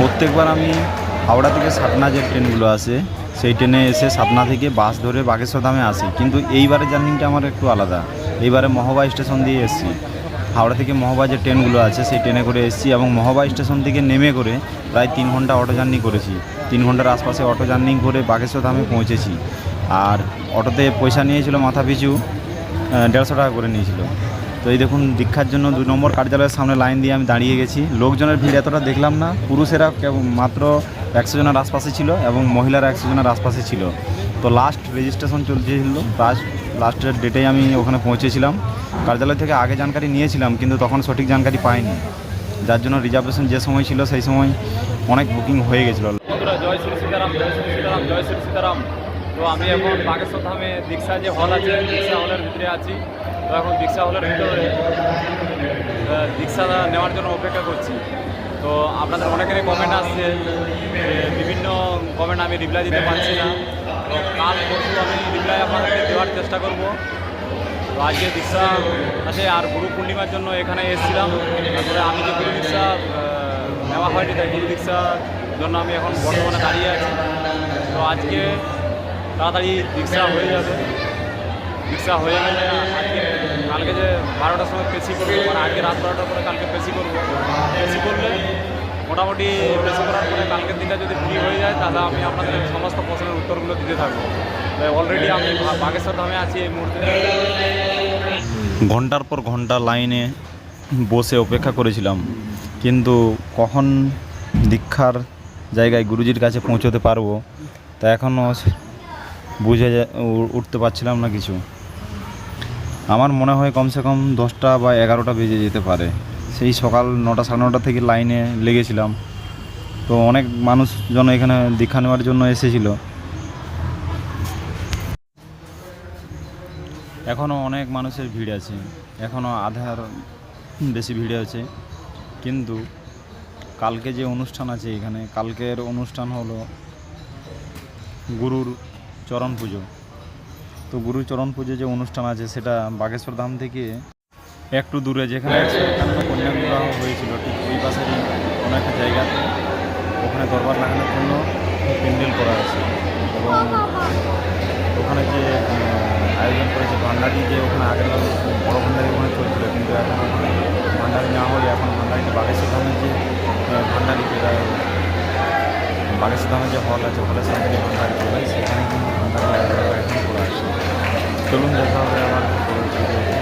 প্রত্যেকবার আমি হাওড়া থেকে সাতনা যে ট্রেনগুলো আসে, সেই ট্রেনে এসে সাতনা থেকে বাস ধরে বাগেশ্বর ধামে আসি। কিন্তু এইবারের জার্নিটা আমার একটু আলাদা। এইবারে মহবা স্টেশন দিয়ে এসেছি। হাওড়া থেকে মহবা যে ট্রেনগুলো আছে, সেই ট্রেনে করে এসেছি এবং মহবা স্টেশন থেকে নেমে করে প্রায় তিন ঘণ্টা অটো জার্নি করেছি। তিন ঘণ্টার আশপাশে অটো জার্নি করে বাগেশ্বর ধামে পৌঁছেছি। আর অটোতে পয়সা নিয়েছিল মাথা পিছু দেড়শো টাকা করে নিয়েছিল। তো এই দেখুন, দীক্ষার জন্য দুই নম্বর কার্যালয়ের সামনে লাইন দিয়ে আমি দাঁড়িয়ে গেছি। লোকজনের ভিড় এতটা দেখলাম না। পুরুষেরা মাত্র একশো জনের আশপাশে ছিল এবং মহিলারা একশো জনের আশপাশে ছিল। তো লাস্ট রেজিস্ট্রেশন চলছিল। লাস্ট লাস্টের ডেটেই আমি ওখানে পৌঁছেছিলাম। কার্যালয় থেকে আগে জানকারি নিয়েছিলাম, কিন্তু তখন সঠিক জানকারি পাইনি। যার জন্য রিজার্ভেশন যে সময় ছিল, সেই সময় অনেক বুকিং হয়ে গেছিল। জয় শ্রী সীতারাম সীতারাম তো আমি এখন বাগেশ্বর ধামে দীক্ষা যে হল আছে, দীক্ষা হলের ভিতরে আছি। তো এখন দীক্ষা হলের ভিতরে দীক্ষা নেওয়ার জন্য অপেক্ষা করছি। তো আপনাদের অনেকেরই কমেন্ট আসছে বিভিন্ন কমেন্ট আমি রিপ্লাই দিতে পারছি না। তো কাল পরশু আমি রিপ্লাই আপনাদেরকে দেওয়ার চেষ্টা করব। তো আজকে দীক্ষা আছে আর গুরু পূর্ণিমার জন্য এখানে এসেছিলাম। তারপরে আমি যে গুরু দীক্ষা নেওয়া হয়নি, তাই গুরু দীক্ষার জন্য আমি এখন বর্তমানে দাঁড়িয়ে আছি। তো আজকে তাড়াতাড়ি দীক্ষা হয়ে যাবে। দীক্ষা হয়ে গেলে আজকে কালকে যে বারোটার সময় পেশি করব মানে আজকে রাত বারোটার পরে কালকে পেশি করব। পেশি করলে মোটামুটি পেশি করার পরে কালকের দিনটা যদি ফ্রি হয়ে যায়, তাহলে আমি আপনাদের সমস্ত প্রশ্নের উত্তরগুলো দিতে থাকব। অলরেডি আমি বাগেশ্বর ধামে আছি এই মুহূর্তে। ঘণ্টার পর ঘণ্টা লাইনে বসে অপেক্ষা করেছিলাম, কিন্তু কখন দীক্ষার জায়গায় গুরুজির কাছে পৌঁছতে পারব তা এখনও বুঝে উঠতে পারছিলাম না কিছু। আমার মনে হয় কমসে কম দশটা বা এগারোটা বেজে যেতে পারে। সেই সকাল নটা সাড়ে নটা থেকে লাইনে লেগেছিলাম। তো অনেক মানুষজন এখানে দীক্ষা নেওয়ার জন্য এসেছিল। এখনও অনেক মানুষের ভিড় আছে। এখনও আধার বেশি ভিড় আছে। কিন্তু কালকে যে অনুষ্ঠান আছে এখানে, কালকের অনুষ্ঠান হলো গুরুর চরণ পুজো। তো গুরুর চরণ পুজো যে অনুষ্ঠান আছে, সেটা বাগেশ্বর ধাম থেকে একটু দূরে, যেখানে কন্যা বিবাহ হয়েছিল, ঠিক ওই পাশেরই কোনো একটা জায়গাতে। ওখানে দরবার লাগানোর জন্য প্যান্ডেল করা আছে। এবং ওখানে যে আয়োজন করেছে ভান্ডারি, যে ওখানে বার বড় ভান্ডারি ওখানে চলছিল, কিন্তু এখন ওখানে ভান্ডারি না হলে এখন ভান্ডারিতে বাগেশ্বর ধামের যে ভান্ডারি, যেটা বাগেশ্বর ধামের যে হল আছে, হলের সামনে যে ভান্ডারি, সেখানে কিন্তু ভান্ডারি এখন করা আছে